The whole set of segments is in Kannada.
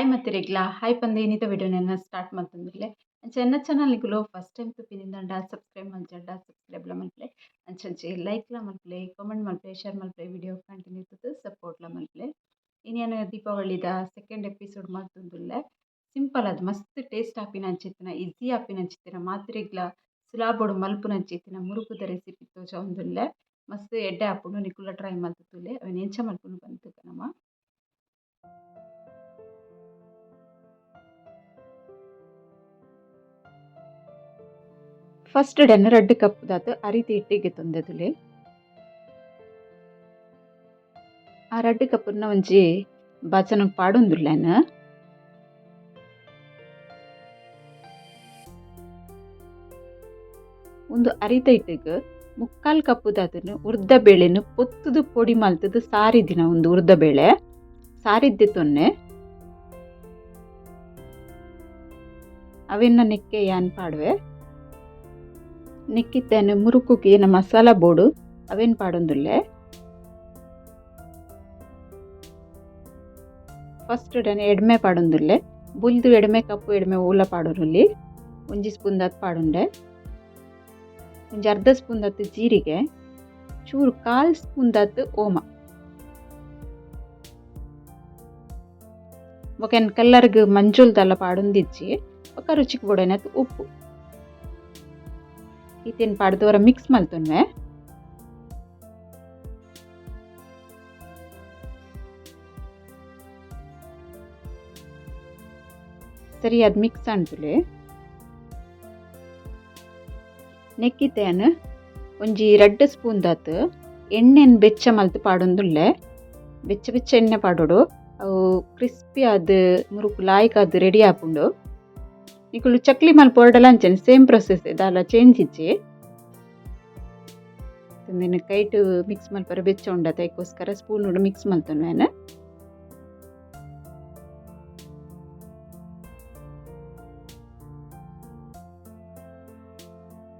ಹಾಯ್ ಮತ್ತಿರೆಗ್ಲ ಹಾಯ್ ಪಂದೆ ಏನಿದ ವಿಡಿಯೋನ ಸ್ಟಾರ್ಟ್ ಮಾಡ್ತಂದಿರ್ಲೆ ಅಂಚ ಚಾನಲ್ನಿಗುಲು ಫಸ್ಟ್ ಟೈಮ್ ತುಪ್ಪಿನಿಂದ ಸಬ್ಸ್ಕ್ರೈಬ್ ಮಂಚಡ್ಡ ಸಬ್ಸ್ಕ್ರೈಬ್ಲ ಮಲ್ಪಲೆ ಅಂಚಂಚೆ ಲೈಕ್ಲ ಮಲ್ಪಲೆ ಕಾಮೆಂಟ್ ಮಲ್ಪಲೆ ಶೇರ್ ಮಲ್ಪಲೆ ವಿಡಿಯೋ ಕಂಟಿನ್ಯೂ ತುತ್ತು ಸಪೋರ್ಟ್ಲ ಮಲ್ಪಲೆ ಇನ್ನೇನು ದೀಪಾವಳಿದ ಸೆಕೆಂಡ್ ಎಪಿಸೋಡ್ ಮಾಡ್ತಂದುಲ್ಲೆ ಸಿಂಪಲ್ ಅದು ಮಸ್ತ್ ಟೇಸ್ಟ್ ಆಪಿನ ಅಂಚಿತ್ತಿನ ಈಸಿ ಆಪಿನ ಅಂಚಿತ್ತಿನ ಮಾತ್ರೆಗ್ಲ ಸುಲಾಬೊಡು ಮಲ್ಪುನ ಅಂಚಿತ್ತಿನ ಮುರುಕುದ ರೆಸಿಪಿ ತೋಜೊಂದುಲ್ಲೆ ಮಸ್ತ್ ಎಡ್ಡೆ ಆಪುಂಡು ನಿಕುಲ ಟ್ರೈ ಮಲ್ತುತುಲೆ ಅವೆನ್ ಎಂಚ ಮಲ್ಪುನು ಪಂತುಕ ನಮ ಫಸ್ಟ್ ಡೆನ್ ರಡ್ಡ್ ಕಪ್ ದಾತ್ ಅರಿತಿ ಇಟ್ಟಿಗೆ ತೊಂದೆದುಲೆ ಆ ರಡ್ಡ್ ಕಪ್ಪುನ ಒಂಜಿ ಬಚನ ಪಾಡೊಂದುಲ್ಲೆನ್ ಒಂದು ಅರಿತ ಇಟ್ಟಿಗ್ ಮುಕ್ಕಾಲ್ ಕಪ್ಪು ದಾದನ್ನು ಉರ್ದ ಬೇಳೆನು ಪೊತ್ತದು ಪೊಡಿ ಮಲ್ತದ ಸಾರಿದಿನ ಒಂದು ಉರ್ದ ಬೇಳೆ. ಸಾರಿದ್ದೆ ತೊನ್ನೆ. ಅವೆನ್ನ ನೆಕ್ಕೆ ಯಾನ್ ಪಾಡ್ವೆ. ಮುರುಕುಗೆ ಏನ ಮಸಾಲ ಬೋಡು ಅವೇನು ಪಾಡೊಂದುಲ್ಲೆ? ಫಸ್ಟ್ ಡನೆ ಎಡ್ಮೆ ಪಾಡೊಂದುಲ್ಲೆ. ಬುಲ್ದು ಎಡ್ಮೆ, ಕಪ್ಪು ಎಡ್ಮೆ, ಓಲ ಪಾಡೋರಲ್ಲಿ ಒಂಜಿ ಸ್ಪೂನ್ ದತ್ ಪಾಡುಂಡೆ. ಒಂಜಿ ಅರ್ಧ ಸ್ಪೂನ್ ದತ್ತು ಜೀರಿಗೆ. ಚೂರು ಕಾಲ್ ಸ್ಪೂನ್ ದತ್ತು ಓಮ. ಬೊಕೆನ್ ಕಲ್ಲರ್ಗ್ ಮಂಜುಲ್ದಲ್ಲ ಪಾಡೊಂದಿಜ್ಜಿ ಬೊಕ ರುಚಿಗೆ ಬೋಡೇನತ್ ಉಪ್ಪು. ಈತೇನು ಪಾಡ್ದವರ ಮಿಕ್ಸ್ ಮಲ್ತೊನ್ವೆ ಸರಿ ಅದು ಮಿಕ್ಸ್ ಅಂಟುಲೆ ನೆಕ್ಕಿತೇನು ಒಂಜಿ ರಡ್ಡ್ ಸ್ಪೂನ್ ದಾತ್ ಎಣ್ಣೆನ್ ಬೆಚ್ಚ ಮಲ್ತ್ ಪಾಡೊಂದುಲ್ಲೆ ಬೆಚ್ಚ ಬೆಚ್ಚ ಎಣ್ಣೆ ಪಾಡೋಡು ಅವು ಕ್ರಿಸ್ಪಿ ಆದ್ ಮುರುಕು ಲಾಯ್ಕ್ ಆದ್ ರೆಡಿ ಆಪುಂಡು ನಿಕುಲು ಚಕ್ಲಿ ಮಲ್ಪೊರ್ಡಲ ಅಂಚನೆ, ಸೇಮ್ ಪ್ರೊಸೆಸ್ ದಾಲ ಚೇಂಜ್ ಇಜ್ಜಿ. ತಂದಿನ ಕೈಟ್ ಮಿಕ್ಸ್ ಮಲ್ಪರೆ ಬೆಚ್ಚ ಉಂಡತ ಅದಕ್ಕೋಸ್ಕರ ಸ್ಪೂನ್ ಉಡು ಮಿಕ್ಸ್ ಮಲ್ತೊನ್ವೇನ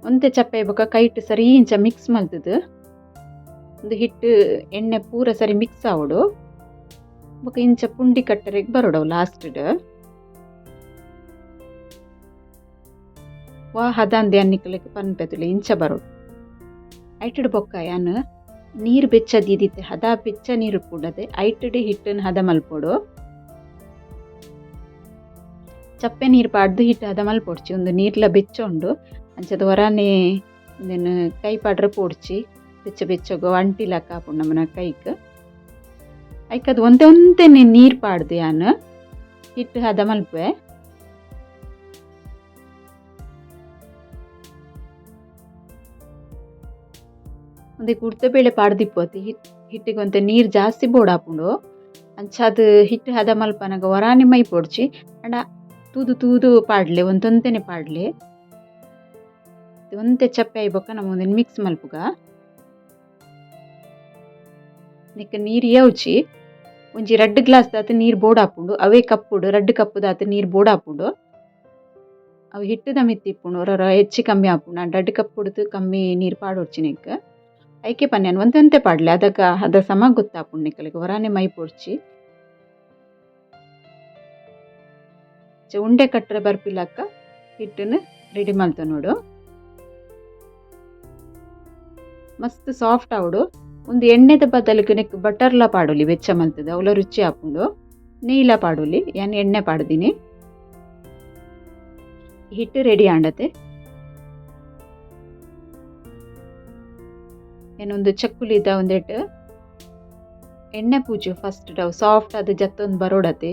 ಒಂತೆ ಚಪ್ಪೆ ಬೊಕ ಕೈಟ್ ಸರಿ ಇಂಚ ಮಿಕ್ಸ್ ಮಲ್ತದು ಒಂದು ಹಿಟ್ಟು, ಎಣ್ಣೆ ಪೂರ ಸರಿ ಮಿಕ್ಸ್ ಆವಡು. ಬೊಕ ಇಂಚ ಪುಂಡಿ ಕಟ್ಟರೆಗ್ ಲಾಸ್ಟ್ ವಾ ಹದಂದೆ ಅನ್ನಿಕ್ಲೆಗ್ ಪನ್ಪೆತುಲೆ ಇಂಚ ಬರು ಐಟಡ್ ಬೊಕ್ಕ ಯಾನ್ ನೀರು ಬೆಚ್ಚದಿದಿತ್ತೆ ಹದ ಬೆಚ್ಚ ನೀರು ಕೂಡದೆ ಐಟಡೆ ಹಿಟ್ಟನ್ನು ಹದ ಮಲ್ಪೊಡು. ಚಪ್ಪೆ ನೀರು ಪಾಡ್ದು ಹಿಟ್ಟು ಹದ ಮಲ್ಪೊಡ್ಚಿ, ಒಂದು ನೀರ್ಲ ಬೆಚ್ಚ ಉಂಡು ಅಂಚದ ಹೊರನೆ ಒಂದೇನು ಕೈ ಪಾಡ್ರೆ ಪೋಡ್ಚಿ, ಬೆಚ್ಚ ಬೆಚ್ಚಗು ಅಂಟಿಲ ಆಪುಂಡು ನಮ್ಮನ ಕೈಕ್. ಐಕದ್ ಒಂದೇ ಒಂದೇ ನೀರು ಪಾಡ್ದು ಯಾನ್, ಹಿಟ್ಟು ಹದ ಮಲ್ಪೆ ಒಂದೇ ಕುಡ್ತ ಬೇಳೆ ಪಾಡ್ದಿಪ್ಪೋತಿ ಹಿಟ್ ಹಿಟ್ಟಿಗೆ ಒಂತೆ ನೀರು ಜಾಸ್ತಿ ಬೋಡಾಪುಂಡು ಅಂಚಾದ ಹಿಟ್ಟು ಹದ ಮಲ್ಪನಾಗ ವರಾನಿ ಮೈ ಪೊಡ್ಚಿ ಅಂಡ ತೂದು ತೂದು ಪಾಡ್ಲೆ ಒಂತೊಂತೆನೆ ಪಾಡ್ಲೆ. ಒಂತೆ ಚಪ್ಪೆ ಆಯ್ಬೊಕ್ಕ ನಮ್ಮ ಒಂದಿನ ಮಿಕ್ಸ್ ಮಲ್ಪುಗ. ನಿಕ್ಕ ನೀರು ಯಾವ್ಚಿ, ಒಂಜಿ ರಡ್ಡ್ ಗ್ಲಾಸ್ ದಾತ ನೀರು ಬೋಡಾಪುಂಡು ಅವೇ ಕಪ್ಪುಡು, ರಡ್ಡ್ ಕಪ್ಪು ದಾತ ನೀರು ಬೋಡಾಪುಂಡು ಅವು ಹಿಟ್ಟದ ಮಿತ್ತಿಪ್ಪುಂಡು ಹೊರ ಹೆಚ್ಚಿ ಕಮ್ಮಿ ಆಪುಂಡು ರಡ್ಡ್ ಕಪ್ಪುಡ್ದು ಕಮ್ಮಿ ನೀರು ಪಾಡೋಡ್ಚಿ ನಿಕ್ಕ. ಐಕೆ ಪನ್ಯನ್ ಒಂದಂತೆ ಪಾಡ್ಲೆ ಅದಕ್ಕ ಅದ ಸಮ ಗೊತ್ತಾಪುಂಡು ಪುಣ್ಯಕಲಿಗೆ ಹೊರಾನೆ ಮೈ ಪೊಡ್ಚಿ ಉಂಡೆ ಕಟ್ಟರೆ ಬರ್ಪಿಲಕ್ಕ ಹಿಟ್ಟನ್ನು ರೆಡಿ ಮಲ್ತ ನೋಡು ಮಸ್ತ್ ಸಾಫ್ಟ್ ಆವಡು ಒಂದು ಎಣ್ಣೆದ ಬದಲಿಗೆ ನೆಕ್ ಬಟರ್ಲ ಪಾಡೋಲಿ ಬೆಚ್ಚ ಮಲ್ತದ ಅವಳ ರುಚಿ ಆಪುಂಡು ನೀಲ ಪಾಡೋಲಿ ಯಾನ್ ಎಣ್ಣೆ ಪಾಡ್ದೀನಿ ಹಿಟ್ಟು ರೆಡಿ ಆಂಡತೆ ಏನೊಂದು ಚಕ್ಕುಲಿದ ಒಂದೆಟ್. ಎಣ್ಣೆ ಪೂಜೆ ಫಸ್ಟ್ ಡವ್ ಸಾಫ್ಟ್ ಅದು ಜತ್ತೊಂದು ಬರೋಡತೆ.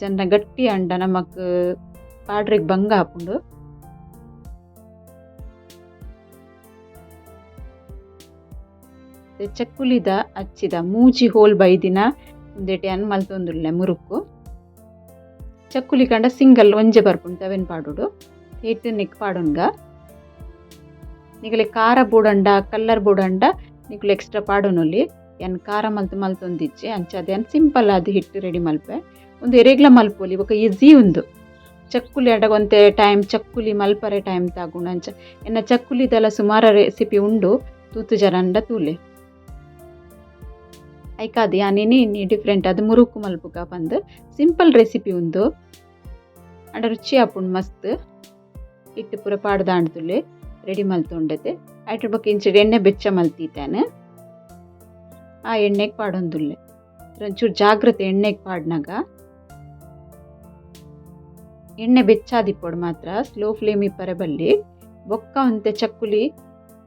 ಜನ ಗಟ್ಟಿ ಅಂಡ ನಮಕ್ ಪಾಡ್ರಿಗೆ ಬಂಗ ಹಾಕೊಂಡು. ಚಕ್ಕುಲಿದ ಹಚ್ಚಿದ ಮೂಜಿ ಹೋಲ್ ಬೈದಿನ ಒಂದೆಟ್ ಅನ್ ಮಲ್ತೊಂದುಲ್ಲೆ ಮುರುಕು ಚಕ್ಕುಲಿ ಕಂಡ ಸಿಂಗಲ್ ಒಂಜೆ ಬರ್ಪುಂಡು ತವೆನ್ ಪಾಡೋಡು. ಹಿಟ್ಟು ನಿಕ್ ಪಾಡುಂಗ ನಿಗಲೆ ಕಾರ ಬೂಡಂಡ, ಕಲ್ಲರ್ ಬೂಡಂಡ ನಿಕುಲು ಎಕ್ಸ್ಟ್ರಾ ಪಾಡೋನೊಲಿ. ಎನ್ ಖಾರ ಮಲ್ತು ಮಲ್ತೊಂದಿಜ್ಜೆ, ಅಂಚ ಅದೇನು ಸಿಂಪಲ್ ಆದ್ ಹಿಟ್ಟು ರೆಡಿ ಮಲ್ಪೆ. ಒಂದು ಎರೆಗ್ಲ ಮಲ್ಪೊಲಿ ಬೊಕ ಈಸಿ ಉಂದು ಚಕ್ಕುಲಿ ಅಡಗೊಂತೆ ಟೈಮ್ ಚಕ್ಕುಲಿ ಮಲ್ಪರೆ ಟೈಮ್ ತಾಗುಂಡು ಅಂಚ ಎನ್ನ ಚಕ್ಕುಲಿದೆಲ್ಲ ಸುಮಾರು ರೆಸಿಪಿ ಉಂಡು, ತೂತು ಜರಂಡ ತೂಲೆ. ಐಕಾದು ಅದು ನೀ ಡಿಫ್ರೆಂಟ್ ಅದು ಮುರುಕು ಮಲ್ಪುಗ ಬಂದು. ಸಿಂಪಲ್ ರೆಸಿಪಿ ಉಂದು ಅಂಡ ರುಚಿ ಆಪುಂಡು ಮಸ್ತ್. ಇಟ್ಟು ಪೂರ ಪಾಡ್ದಾಂಡ್ತುಲೆ ರೆಡಿ ಮಲ್ತೊಂಡತೆ ಐಟ್ರ ಬಕ್ ಇಂಚಿಡ್ ಎಣ್ಣೆ ಬೆಚ್ಚ ಮಲ್ತೀತಾನೆ ಆ ಎಣ್ಣೆಗೆ ಪಾಡೊಂದುಲ್ಲೆ. ಒಂಚೂರು ಜಾಗ್ರತೆ ಎಣ್ಣೆಗೆ ಪಾಡ್ನಾಗ. ಎಣ್ಣೆ ಬೆಚ್ಚಾದಿಪ್ಪೊಡು ಮಾತ್ರ ಸ್ಲೋ ಫ್ಲೇಮ್ ಇಪ್ಪರೆ ಬಲ್ಲಿ. ಬೊಕ್ಕ ಒಂತೆ ಚಕ್ಕುಲಿ,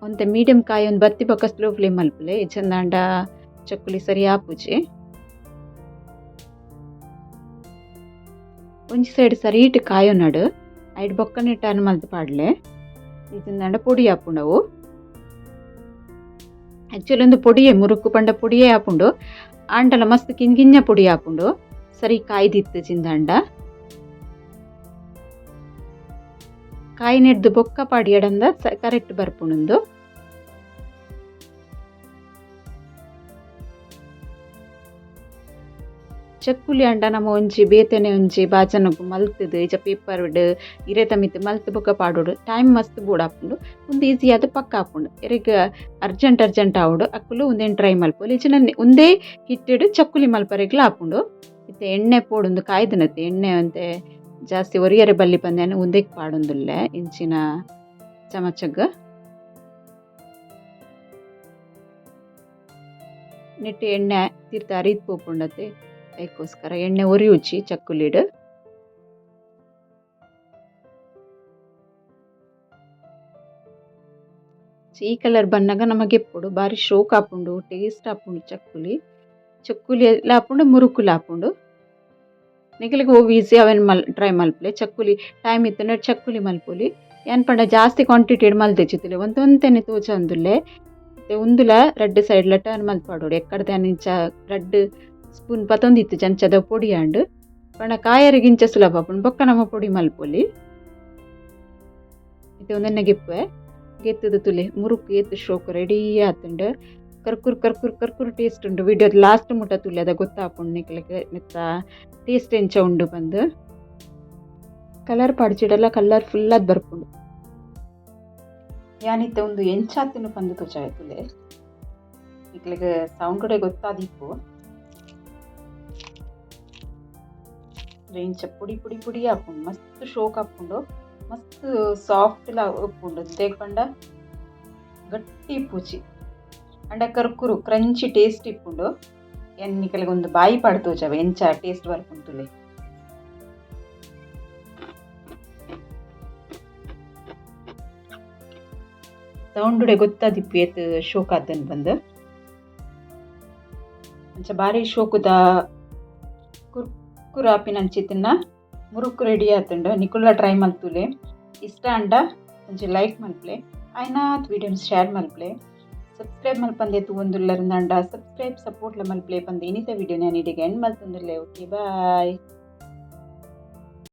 ಒಂತೆ ಮೀಡಿಯಂ ಕಾಯಿ ಒಂದು ಬತ್ತಿ ಬೊಕ್ಕ ಸ್ಲೋ ಫ್ಲೇಮ್ ಮಲ್ಪಲೆ. ಚಂದಾಂಡ ಚಕ್ಕುಲಿ ಸರಿ ಆಪುಜಿ. ಒಂಜಿ ಸೈಡ್ ಸರೀಟ್ ಕಾಯೋನಡು ಐಡ್ ಬೊಕ್ಕನೆ ಟರ್ನ್ ಮಲ್ತು ಪಾಡ್ಲೆ. ಇದಿಂದಾಂಡ ಪೊಡಿ ಆಪುಂಡವು ಆ್ಯಕ್ಚುಲಿ ಒಂದು ಪೊಡಿಯೇ ಮುರುಕು ಪಂಡ ಪೊಡಿಯೇ ಆಪುಂಡು ಆಂಡಲ ಮಸ್ತ್ ಕಿಂಗಿಂಜ ಪೊಡಿ ಆಪುಂಡು ಸರಿ ಕಾಯ್ದಿತ್ತು ಚಿಂದಾಂಡ ಕಾಯಿ ನೆಡ್ದು ಬೊಕ್ಕ ಪಾಡಿ ಎಡಂದ ಕರೆಕ್ಟ್ ಬರ್ಪುಣುಂದು ಚಕ್ಕುಲಿ ಅಂಡ ನಮ್ಮ ಒಂಜಿ, ಬೇತೆನೆ ಒಂಜಿ, ಬಾಜನಗು ಮಲ್ತುದು ಇಜ ಪೇಪರ್ಡ್ ಇರೆತ ಮಿತ್ ಮಲ್ತ್ ಬೊಕ ಪಾಡೋಡು. ಟೈಮ್ ಮಸ್ತ್ ಬೂಡಾಪುಂಡು ಉಂದು ಈಸಿ ಆದ್ ಪಕ್ಕ ಆಪುಂಡು. ಎರೆಗ್ ಅರ್ಜೆಂಟ್ ಅರ್ಜೆಂಟ್ ಆವಡು. ಅಕ್ಕಲು ಒಂದೇನು ಟ್ರೈ ಮಲ್ಪೊಲಿ ಇಜಿನ ಒಂದೇ ಹಿಟ್ಟಿಡು ಚಕ್ಕುಲಿ ಮಲ್ಪರೆಗ್ಲ ಆಪುಂಡು. ಇತ್ತೆ ಎಣ್ಣೆ ಪೋಡೊಂದು ಕಾಯ್ದನತ್ತೆ ಎಣ್ಣೆ ಅಂತೆ ಜಾಸ್ತಿ ಒರಿಯರೆ ಬಲ್ಲಿ ಬಂದೆ ಉಂದೆಕ್ ಪಾಡೊಂದುಲ್ಲೆ. ಇಂಚಿನ ಚಮಚಗ್. ನೆಟ್ಟು ಎಣ್ಣೆ ತೀರ್ಥ ಅರಿದು ಪೋಪುಂಡತೆ. ಅದಕ್ಕೋಸ್ಕರ ಎಣ್ಣೆ ಉಚ್ಚಿ ಚಕ್ಕುಲಿಡ್ ಈ ಕಲರ್ ಬಣ್ಣಗ ನಮಗೆ ಎಪ್ಪುಡು ಬಾರಿ ಶೋಕ್ ಆಪುಂಡು ಟೇಸ್ಟ್ ಆಪುಂಡು ಚಕ್ಕುಲಿ. ಚಕ್ಕುಲಿ ಎಲ್ಲ ಆಪುಂಡು ಮುರುಕುಲು ಆಪುಂಡು ನಿಗಲಿಗೆ ಹೋಗಿ ಈಸಿ ಅವೇನು ಮಲ್ ಟ್ರೈ ಮಲ್ಪಲೆ. ಚಕ್ಕುಲಿ ಟೈಮ್ ಇತ್ತು ಚಕ್ಕುಲಿ ಮಲ್ಪೊಲಿ. ಏನ್ ಪಂಡ, ಜಾಸ್ತಿ ಕ್ವಾಂಟಿಟಿ ಮಲ್ತೆ ಚಿತ್ತಲೆ. ಒಂದು ಒಂತೆನೆ ತೋಚ ಅಂದುಲ್ಲೆ ಉಂದುಲ ರಡ್ಡ್ ಸೈಡ್ಲ ಟರ್ನ್ ಮಲ್ಪಾಡೋಡು. ಎಕ್ಕಡ್ದೆ ಅನಿಂಚ ರಡ್ಡ್ ಸ್ಪೂನ್ ಪತೊಂದಿತ್ತು ಚಂಚದ ಪೊಡಿ ಆಂಡ್ ಪಣ ಕಾಯರಿಗಿಂಚ ಸುಲಭ. ಆಪುಂಡು ಬೊಕ್ಕ ನಮ್ಮ ಪೊಡಿ ಮಲ್ಪೊಲಿ. ಇದು ಒಂದೆನ್ನ ಗೆಪ್ಪೆ ಗೆತ್ತದ ತುಲೆ ಮುರುಕು ಎತ್ತು ಶೋಕು ರೆಡಿ ಆತುಂಡು. ಕರ್ಕುರ್ ಕರ್ಕುರ್ ಕರ್ಕುರ್ ಟೇಸ್ಟ್ ಉಂಡು. ವಿಡಿಯೋದ ಲಾಸ್ಟ್ ಮುಟ ತುಲೆ ಅದ ಗೊತ್ತಾಪುಂಡು ನಿಕ್ಲೆಗ್ ನೆತ್ತ ಟೇಸ್ಟ್ ಎಂಚ ಉಂಡು ಬಂದು. ಕಲರ್ ಪಾಡ್ಚಿಡಲ್ಲ ಕಲರ್ ಫುಲ್ ಅದ್ ಬರ್ಪುಂಡು. ಯಾನಿತ್ತ ಒಂದು ಎಂಚಾತಿನ ಬಂದು ತೋಚಾಯ್ತುಲೆ ನಿಕ್ಲೆಗ್ ಸೌಂಡ್ ಗೊತ್ತಾದಿಪ್ಪು. ಇಂಚ ಪುಡಿ ಪುಡಿ ಪುಡಿ ಆಪುಂಡು ಮಸ್ತ್ ಶೋಕ್ ಆಪುಂಡು ಮಸ್ತ್ ಸಾಫ್ಟ್ ಲ ಉಪ್ಪುಂಡು ದೇಪಂಡ ಗಟ್ಟಿ ಪೂಚಿ ಅಂಡ ಕರ್ಕುರು ಕ್ರಂಚಿ ಟೇಸ್ಟ್ ಇಪ್ಪುಂಡು ಎನ್ನಿಕಲಿಗೆ ಒಂದು ಬಾಯಿ ಪಾಡು ತೋಜಾವೆ ಎಂಚ ಟೇಸ್ಟ್ ಬರ್ಪುಂಟುಲೆ ಸೌಂಡುಡೆ ಗೊತ್ತಾದಿಪ್ಪು ಏತ್ ಶೋಕ್ ಆತನ್ ಬಂದು ಅಂಚ ಬಾರಿ ಶೋಕುದ ಕುರ್ಕುರ್ ತಿನ್ನ ಮುರುಕು ರೆಡಿ ಆತುಂಡು. ನಿಕುಲ್ಲ ಟ್ರೈ ಮಲ್ತುಲೆ ಇಷ್ಟ ಅಂಡ ಒಂಜಿ ಲೈಕ್ ಮಲ್ಪಲೆ. ಐನಾತ್ ವಿಡಿಯೋನ ಶೇರ್ ಮಲ್ಪಲೆ. ಸಬ್ಸ್ಕ್ರೈಬ್ ಮಲ್ಪಂದೆ ತೂವೊಂದುಲ್ಲರಿಂದ ಅಂಡ. ಸಬ್ಸ್ಕ್ರೈಬ್ ಸಪೋರ್ಟ್ಲ ಮಲ್ಪಲೆ. ಪಂದೆ ಇನಿತ ವಿಡಿಯೋ ನಾನು ಇಡಿಗೆ ಎಂಡ್ ಮಲ್ತಂದಿರಲೇ. Okay bye